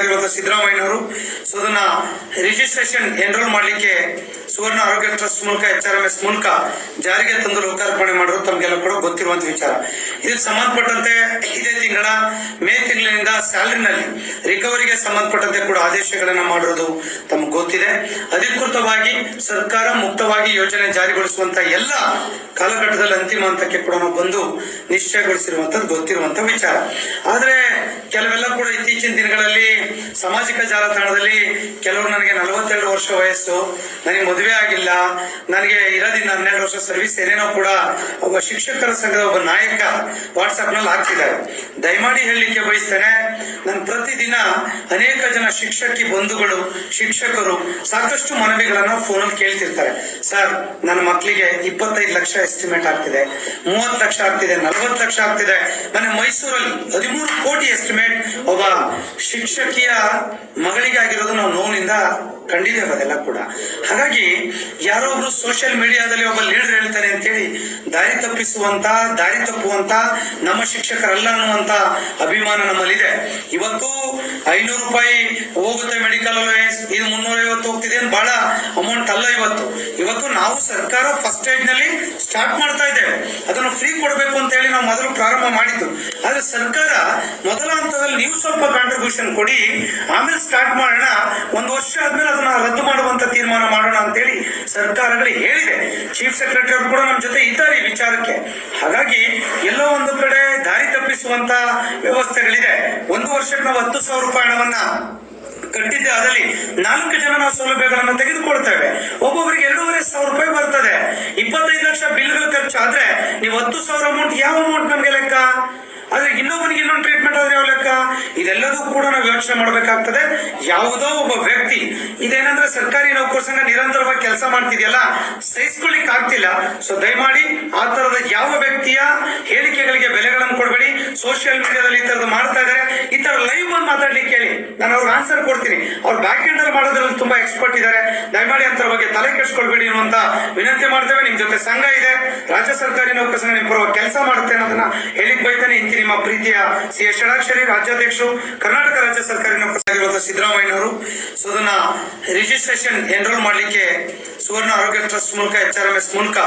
ಸಿದ್ದರಾಮಯ್ಯನವರು. ಸೊ ಅದನ್ನ registration enrol ಮಾಡಲಿಕ್ಕೆ ಸುವರ್ಣ ಆರೋಗ್ಯ ಟ್ರಸ್ಟ್ ಮೂಲಕ ಎಚ್ ಆರ್ ಎಂ ಎಸ್ ಮೂಲಕ ಜಾರಿಗೆ ತಂದು ಲೋಕಾರ್ಪಣೆ ಮಾಡಿರೋದು ತಮಗೆಲ್ಲ ಕೂಡ ಗೊತ್ತಿರುವಂತ ವಿಚಾರ. ಇದಕ್ಕೆ ಸಂಬಂಧಪಟ್ಟಂತೆ ಇದೇ ತಿಂಗಳ ಮೇ ತಿಂಗಳಿನಿಂದ ಸ್ಯಾಲರಿನಲ್ಲಿ ರಿಕವರಿಗೆ ಸಂಬಂಧಪಟ್ಟಂತೆ ಕೂಡ ಆದೇಶಗಳನ್ನ ಮಾಡಿರೋದು ತಮಗೆ ಗೊತ್ತಿದೆ. ಅಧಿಕೃತವಾಗಿ ಸರ್ಕಾರ ಮುಕ್ತವಾಗಿ ಯೋಜನೆ ಜಾರಿಗೊಳಿಸುವಂತ ಎಲ್ಲ ಕಾಲಘಟ್ಟದಲ್ಲಿ ಅಂತಿಮ ಹಂತಕ್ಕೆ ಕೂಡ ನಾವು ಬಂದು ನಿಶ್ಚಯಗೊಳಿಸಿರುವಂತದ್ದು ಗೊತ್ತಿರುವಂತ ವಿಚಾರ. ಆದ್ರೆ, ಕೆಲವೆಲ್ಲ ಕೂಡ ಇತ್ತೀಚಿನ ದಿನಗಳಲ್ಲಿ ಸಾಮಾಜಿಕ ಜಾಲತಾಣದಲ್ಲಿ ಕೆಲವರು ನನಗೆ ನಲವತ್ತೆರಡು ವರ್ಷ ವಯಸ್ಸು, ನನಗೆ ಮದುವೆ ಆಗಿಲ್ಲ, ನನಗೆ ಇರೋದಿನ್ನ ಹನ್ನೆರಡು ವರ್ಷ ಸರ್ವಿಸ್ ಏನೇನೋ ಕೂಡ ಒಬ್ಬ ಶಿಕ್ಷಕರ ಸಂಘದ ಒಬ್ಬ ನಾಯಕ ವಾಟ್ಸ್ಆಪ್ನಲ್ಲಿ ಹಾಕ್ತಿದ್ದಾರೆ. ದಯಮಾಡಿ ಹೇಳಲಿಕ್ಕೆ ಬಯಸ್ತೇನೆ, ನಾನು ಪ್ರತಿದಿನ ಅನೇಕ ಜನ ಶಿಕ್ಷಕಿ ಬಂಧುಗಳು, ಶಿಕ್ಷಕರು ಸಾಕಷ್ಟು ಮನವಿಗಳನ್ನ ಫೋನಲ್ಲಿ ಕೇಳ್ತಿರ್ತಾರೆ. ಸರ್, ನನ್ನ ಮಕ್ಕಳಿಗೆ ಇಪ್ಪತ್ತೈದು ಲಕ್ಷ ಎಸ್ಟಿಮೇಟ್ ಆಗ್ತಿದೆ, ಮೂವತ್ತು ಲಕ್ಷ ಆಗ್ತಿದೆ, ನಲವತ್ತು ಲಕ್ಷ ಆಗ್ತಿದೆ. ಮನೆ ಮೈಸೂರಲ್ಲಿ ಹದಿಮೂರು ಕೋಟಿ ಎಸ್ಟಿಮೇಟ್ ಒಬ್ಬ ಶಿಕ್ಷಕಿಯ ಮಗಳಿಗಾಗಿರೋದು ನಾವು ನೋವಿನಿಂದ ಕಂಡಿದ್ದೇವೆ ಅದೆಲ್ಲ ಕೂಡ. ಹಾಗಾಗಿ ಯಾರೋ ಒಬ್ರು ಸೋಷಿಯಲ್ ಮೀಡಿಯಾದಲ್ಲಿ ಒಬ್ಬ ಲೀಡರ್ ಹೇಳ್ತಾರೆ ಅಂತೇಳಿ, ದಾರಿ ತಪ್ಪಿಸುವಂತ, ದಾರಿ ತಪ್ಪುವಂತ ನಮ್ಮ ಶಿಕ್ಷಕರಲ್ಲ ಅನ್ನುವಂತ ಅಭಿಮಾನ ನಮ್ಮಲ್ಲಿದೆ. ಇವತ್ತು ಐನೂರು ರೂಪಾಯಿ ಹೋಗುತ್ತೆ ಅಮೌಂಟ್ ಅಲ್ಲ ಇವತ್ತು. ಇವತ್ತು ನಾವು ಸರ್ಕಾರ ಫಸ್ಟ್ ಏಡ್ನಲ್ಲಿ ಸ್ಟಾರ್ಟ್ ಮಾಡ್ತಾ ಇದ್ದೇವೆ. ಅದನ್ನು ಫ್ರೀ ಕೊಡಬೇಕು ಅಂತ ಹೇಳಿ ನಾವು ಮೊದಲು ಪ್ರಾರಂಭ ಮಾಡಿದ್ದು. ಆದ್ರೆ ಸರ್ಕಾರ ಮೊದಲ ಹಂತದಲ್ಲಿ ನೀವು ಸ್ವಲ್ಪ ಕಾಂಟ್ರಿಬ್ಯೂಷನ್ ಕೊಡಿ, ಆಮೇಲೆ ಸ್ಟಾರ್ಟ್ ಮಾಡೋಣ. ಒಂದು ವರ್ಷ ಆದ್ಮೇಲೆ ಅದನ್ನ ರದ್ದು ಮಾಡುವಂತ ತೀರ್ಮಾನ ಮಾಡೋಣ ಅಂತೇಳಿ ಸರ್ಕಾರಗಳು ಹೇಳಿದೆ ಚೀಫ್ ಸೆಕ್ರೆಟರಿ ಕೂಡ ನಮ್ಮ ಜೊತೆ ಇದ್ದಾರೆ ಈ ವಿಚಾರಕ್ಕೆ. ಹಾಗಾಗಿ ಎಲ್ಲೋ ಒಂದು ಕಡೆ ದಾರಿ ತಪ್ಪಿಸುವಂತ ವ್ಯವಸ್ಥೆಗಳಿದೆ. ಒಂದು ವರ್ಷಕ್ಕೆ ನಾವು ಹತ್ತು ಸಾವಿರ ರೂಪಾಯಿ ಹಣವನ್ನ ಕಟ್ಟಿದ್ದೆ, ಅದರಲ್ಲಿ ನಾಲ್ಕು ಜನ ನಾವು ಸೌಲಭ್ಯಗಳನ್ನು ತೆಗೆದುಕೊಳ್ತೇವೆ. ಒಬ್ಬೊಬ್ಬರಿಗೆ ಎರಡೂವರೆ ಸಾವಿರ ರೂಪಾಯಿ ಬರ್ತದೆ. ಇಪ್ಪತ್ತೈದು ಲಕ್ಷ ಬಿಲ್ಗಳು ಖರ್ಚು ಆದ್ರೆ ನೀವು ಹತ್ತು ಸಾವಿರ ಅಮೌಂಟ್ ಯಾವ ಅಮೌಂಟ್ ನಮ್ಗೆ ಲೆಕ್ಕ? ಆದ್ರೆ ಇನ್ನೊಬ್ಬನಿಗೆ ಇನ್ನೊಂದು ಟ್ರೀಟ್ಮೆಂಟ್ ಆದ್ರೆ ಯಾವ ಲೆಕ್ಕ? ಇದೆಲ್ಲದೂ ಕೂಡ ನಾವು ಯೋಚನೆ ಮಾಡಬೇಕಾಗ್ತದೆ. ಯಾವುದೋ ಒಬ್ಬ ವ್ಯಕ್ತಿ, ಇದೇನಂದ್ರೆ ಸರ್ಕಾರಿ ನೌಕರ ಸಂಘ ನಿರಂತರವಾಗಿ ಕೆಲಸ ಮಾಡ್ತಿದೆಯಲ್ಲ ಸಹಿಸ್ಕೊಳ್ಳಿಕ್ ಆಗ್ತಿಲ್ಲ. ಸೊ ದಯಮಾಡಿ ಆ ತರದ ಯಾವ ವ್ಯಕ್ತಿಯ ಹೇಳಿಕೆಗಳಿಗೆ ಬೆಲೆಗಳನ್ನು ಕೊಡಬೇಡಿ. ಸೋಷಿಯಲ್ ಮೀಡಿಯಾದಲ್ಲಿ ಈ ತರದ್ದು ಮಾಡ್ತಾ ಇದ್ದಾರೆ ಈ ತರ ಲೈವ್ ಬಂದು ಮಾತಾಡ್ಲಿಕ್ಕೆ ಹೇಳಿ ನಾನು ಅವ್ರಿಗೆ ಆನ್ಸರ್ ಕೊಡ್ತೀನಿ. ಅವ್ರು ಬ್ಯಾಕ್ ಎಂಡ್ ಅಲ್ಲಿ ಮಾಡೋದ್ರಲ್ಲಿ ತುಂಬಾ ಎಕ್ಸ್ಪರ್ಟ್ ಇದ್ದಾರೆ. ದಯಮಾಡಿ ಅಂತರ ಬಗ್ಗೆ ತಲೆ ಕೆಡಿಸ್ಕೊಳ್ಬೇಡಿ ಅನ್ನುವಂತ ವಿನಂತಿ ಮಾಡ್ತೇವೆ. ನಿಮ್ ಜೊತೆ ಸಂಘ ಇದೆ. ರಾಜ್ಯ ಸರ್ಕಾರಿ ನೌಕರ ಸಂಘ ನಿಮ್ ಪರವಾಗಿ ಕೆಲಸ ಮಾಡುತ್ತೆ ಅನ್ನೋದನ್ನ ಹೇಳಿಕ್ ಬೈತಾನೆ ಇಂತಿ ನಿಮ್ಮ ಪ್ರೀತಿಯ ಸಿ ಎಸ್ ಷಡಾಕ್ಷರಿ ರಾಜ್ಯಾಧ್ಯಕ್ಷರು, ಕರ್ನಾಟಕ ರಾಜ್ಯ ಸರ್ಕಾರಿ ನೌಕರ ಆಗಿರುವಂತಹ ಸಿದ್ದರಾಮಯ್ಯನವರು. ಸೊ ಅದನ್ನ ರಿಜಿಸ್ಟ್ರೇಷನ್ ಎನ್ರೋಲ್ ಮಾಡಲಿಕ್ಕೆ ಸುವರ್ಣ ಆರೋಗ್ಯ ಟ್ರಸ್ಟ್ ಮೂಲಕ ಎಚ್ ಆರ್ ಎಂ ಎಸ್ ಮೂಲಕ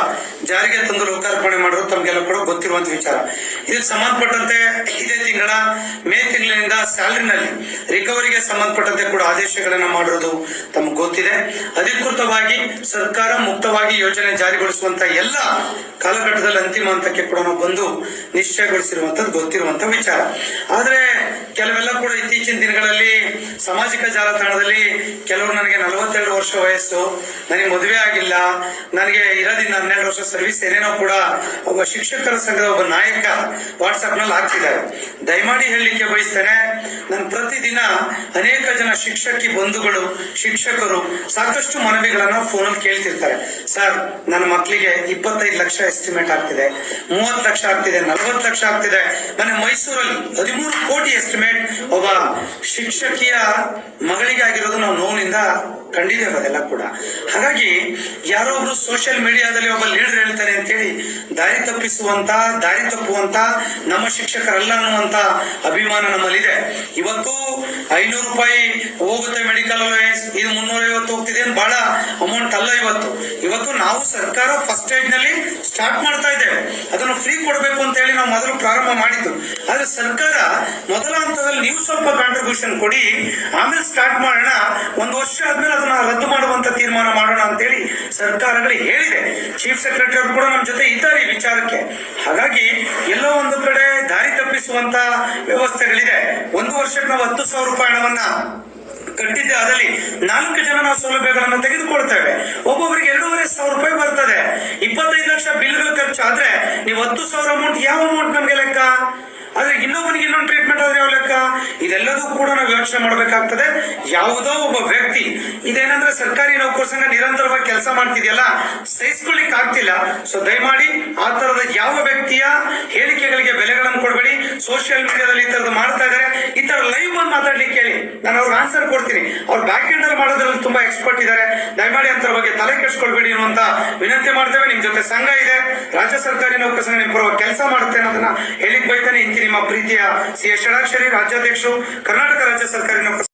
ಜಾರಿಗೆ ತಂದು ಲೋಕಾರ್ಪಣೆ ಮಾಡಿರೋದು ತಮಗೆಲ್ಲ ಕೂಡ ಗೊತ್ತಿರುವಂತ ವಿಚಾರ. ಇದಕ್ಕೆ ಸಂಬಂಧಪಟ್ಟಂತೆ ಸ್ಯಾಲರಿನಲ್ಲಿ ರಿಕವರಿಗೆ ಸಂಬಂಧಪಟ್ಟಂತೆ ಕೂಡ ಆದೇಶಗಳನ್ನ ಮಾಡಿರೋದು ತಮಗೆ ಗೊತ್ತಿದೆ. ಅಧಿಕೃತವಾಗಿ ಸರ್ಕಾರ ಮುಕ್ತವಾಗಿ ಯೋಜನೆ ಜಾರಿಗೊಳಿಸುವಂತ ಎಲ್ಲ ಕಾಲಘಟ್ಟದಲ್ಲಿ ಅಂತಿಮ ಹಂತಕ್ಕೆ ಕೂಡ ನಾವು ಬಂದು ನಿಶ್ಚಯಗೊಳಿಸಿರುವಂತದ್ದು ಗೊತ್ತಿರುವಂತ ವಿಚಾರ. ಆದ್ರೆ ಕೆಲವೆಲ್ಲ ಕೂಡ ಇತ್ತೀಚಿನ ದಿನಗಳಲ್ಲಿ ಸಾಮಾಜಿಕ ಜಾಲತಾಣದಲ್ಲಿ ಕೆಲವರು ನನಗೆ ನಲವತ್ತೆರಡು ವರ್ಷ ವಯಸ್ಸು, ನನಗೆ ಮದುವೆ ಆಗಿಲ್ಲ, ನನಗೆ ಇರೋದಿನ ಹನ್ನೆರಡು ವರ್ಷ ಸರ್ವಿಸ್ ಏನೇನೋ ಕೂಡ ಒಬ್ಬ ಶಿಕ್ಷಕರ ಸಂಘದ ಒಬ್ಬ ನಾಯಕ ವಾಟ್ಸಪ್ನಲ್ಲಿ ಹಾಕ್ತಿದ್ದಾರೆ. ದಯಮಾಡಿ ಹೇಳಲಿಕ್ಕೆ ಬಯಸ್ತೇನೆ ನಾನು ಪ್ರತಿದಿನ ಅನೇಕ ಜನ ಶಿಕ್ಷಕಿ ಬಂಧುಗಳು, ಶಿಕ್ಷಕರು ಸಾಕಷ್ಟು ಮನವಿಗಳನ್ನ ಫೋನಲ್ಲಿ ಕೇಳ್ತಿರ್ತಾರೆ. ಸರ್, ನನ್ನ ಮಕ್ಕಳಿಗೆ ಇಪ್ಪತ್ತೈದು ಲಕ್ಷ ಎಸ್ಟಿಮೇಟ್ ಆಗ್ತಿದೆ, ಮೂವತ್ತು ಲಕ್ಷ ಆಗ್ತಿದೆ, ನಲವತ್ತು ಲಕ್ಷ ಆಗ್ತಿದೆ. ನನ್ನ ಮೈಸೂರಲ್ಲಿ ಹದಿಮೂರು ಕೋಟಿ ಎಸ್ಟಿಮೇಟ್ ಒಬ್ಬ ಶಿಕ್ಷಕಿಯ ಮಗಳಿಗೆ ಆಗಿರೋದು ನಾವು ನೋವಿನಿಂದ ಕಂಡಿದ್ದೇವೆ ಅದೆಲ್ಲ ಕೂಡ. ಹಾಗಾಗಿ ಯಾರೋ ಒಬ್ರು ಸೋಷಿಯಲ್ ಮೀಡಿಯಾದಲ್ಲಿ ಒಬ್ಬ ಲೀಡರ್ ಹೇಳ್ತಾರೆ ಅಂತೇಳಿ, ದಾರಿ ತಪ್ಪಿಸುವಂತ, ದಾರಿ ತಪ್ಪುವಂತ, ನಮ್ಮ ಶಿಕ್ಷಕರಲ್ಲ ಅನ್ನುವಂತ ಅಭಿಮಾನ ನಮ್ಮಲ್ಲಿದೆ. ಇವತ್ತು ಐನೂರು ರೂಪಾಯಿ ಹೋಗುತ್ತೆ ಮೆಡಿಕಲ್ ಅಲೋಯನ್ಸ್ ಇದು ಮುನ್ನೂರ ಐವತ್ತು ಹೋಗ್ತಿದೆ ಅಂತ ಬಹಳ ಅಮೌಂಟ್ ಅಲ್ಲ ಇವತ್ತು. ಇವತ್ತು ನಾವು ಸರ್ಕಾರ ಫಸ್ಟ್ ಏಡ್ನಲ್ಲಿ ಸ್ಟಾರ್ಟ್ ಮಾಡ್ತಾ ಇದ್ದೇವೆ. ಅದನ್ನು ಫ್ರೀ ಕೊಡಬೇಕು ಅಂತ ಹೇಳಿ ನಾವು ಮೊದಲು ಪ್ರಾರಂಭ ಮಾಡಿದ್ದು. ಆದ್ರೆ ಸರ್ಕಾರ ಮೊದಲ ಕಾಂಟ್ರಿಬ್ಯೂಷನ್ ಕೊಡಿ, ಆಮೇಲೆ ಸ್ಟಾರ್ಟ್ ಮಾಡೋಣ. ಒಂದು ವರ್ಷ ಆದ್ಮೇಲೆ ಅದನ್ನ ರದ್ದು ಮಾಡುವಂತ ತೀರ್ಮಾನ ಮಾಡೋಣ ಅಂತೇಳಿ ಸರ್ಕಾರಗಳು ಹೇಳಿದೆ. ಚೀಫ್ ಸೆಕ್ರೆಟರಿ ಕೂಡ ನಮ್ಮ ಜೊತೆ ಇದ್ದಾರೆ ವಿಚಾರಕ್ಕೆ. ಹಾಗಾಗಿ ಎಲ್ಲೋ ಒಂದು ಕಡೆ ದಾರಿ ತಪ್ಪಿಸುವಂತ ವ್ಯವಸ್ಥೆಗಳಿದೆ. ಒಂದು ವರ್ಷಕ್ಕೆ ನಾವು ಹತ್ತು ಸಾವಿರ ರೂಪಾಯಿ ಹಣವನ್ನ ಕಟ್ಟಿದ್ದೆ, ಅದರಲ್ಲಿ ನಾಲ್ಕು ಜನ ನಾವು ಸೌಲಭ್ಯಗಳನ್ನು ತೆಗೆದುಕೊಳ್ತೇವೆ. ಒಬ್ಬೊಬ್ಬರಿಗೆ ಎರಡೂವರೆ ಸಾವಿರ ರೂಪಾಯಿ ಬರ್ತದೆ. ಇಪ್ಪತ್ತೈದು ಲಕ್ಷ ಬಿಲ್ಗಳು ಖರ್ಚು ಆದ್ರೆ ನೀವು ಹತ್ತು ಸಾವಿರ ಅಮೌಂಟ್ ಯಾವ ಅಮೌಂಟ್ ನಮ್ಗೆ ಲೆಕ್ಕ ಆದ್ರೆ ಇನ್ನೊಬ್ಬನಿಗೆ ಇನ್ನೊಂದು ಟ್ರೀಟ್ಮೆಂಟ್ ಆದ್ರೆ ಯಾವ ಲೆಕ್ಕ ಇದೆಲ್ಲದೂ ಕೂಡ ನಾವು ಯೋಚನೆ ಮಾಡಬೇಕಾಗ್ತದೆ. ಯಾವುದೋ ಒಬ್ಬ ವ್ಯಕ್ತಿ, ಇದೇನಂದ್ರೆ ಸರ್ಕಾರಿ ನೌಕರ ಸಂಘ ನಿರಂತರವಾಗಿ ಕೆಲಸ ಮಾಡ್ತಿದೆಯಲ್ಲ ಸಹಿಸ್ಕೊಳ್ಳಿಕ್ ಆಗ್ತಿಲ್ಲ. ಸೊ ದಯಮಾಡಿ ಆ ತರದ ಯಾವ ವ್ಯಕ್ತಿಯ ಹೇಳಿಕೆಗಳಿಗೆ ಬೆಲೆಗಳನ್ನು ಕೊಡಬೇಡಿ. ಸೋಷಿಯಲ್ ಮೀಡಿಯಾದಲ್ಲಿ ಈ ತರದ್ದು ಮಾಡ್ತಾ ಇದ್ದಾರೆ. ಈ ತರ ಲೈವ್ ಬಂದು ಮಾತಾಡ್ಲಿಕ್ಕೆ ಹೇಳಿ. ನಾನು ಅವ್ರಿಗೆ ಆನ್ಸರ್ ಕೊಡ್ತೀನಿ ಅವ್ರು ಬ್ಯಾಕ್ ಎಂಡ್ ಅಲ್ಲಿ ಮಾಡೋದ್ರಲ್ಲಿ ತುಂಬಾ ಎಕ್ಸ್ಪರ್ಟ್ ಇದ್ದಾರೆ ದಯಮಾಡಿ ಅಂತರ ಬಗ್ಗೆ ತಲೆ ಕೆಡಿಸ್ಕೊಳ್ಬೇಡಿ ಅನ್ನುವಂತ ವಿನಂತಿ ಮಾಡ್ತೇವೆ. ನಿಮ್ ಜೊತೆ ಸಂಘ ಇದೆ. ರಾಜ್ಯ ಸರ್ಕಾರಿ ನೌಕರ ಸಂಘ ನಿಮ್ ಪರವಾಗಿ ಕೆಲಸ ಮಾಡುತ್ತೆ ಅನ್ನೋದನ್ನ ಹೇಳಿಕ್ ಬೈತಾನೆ ಇಂತಿ ನಿಮ್ಮ ಪ್ರೀತಿಯ ಸಿ ಎಸ್ ಷಡಾಕ್ಷರಿ ರಾಜ್ಯಾಧ್ಯಕ್ಷರು, ಕರ್ನಾಟಕ ರಾಜ್ಯ ಸರ್ಕಾರಿ ನೌಕರ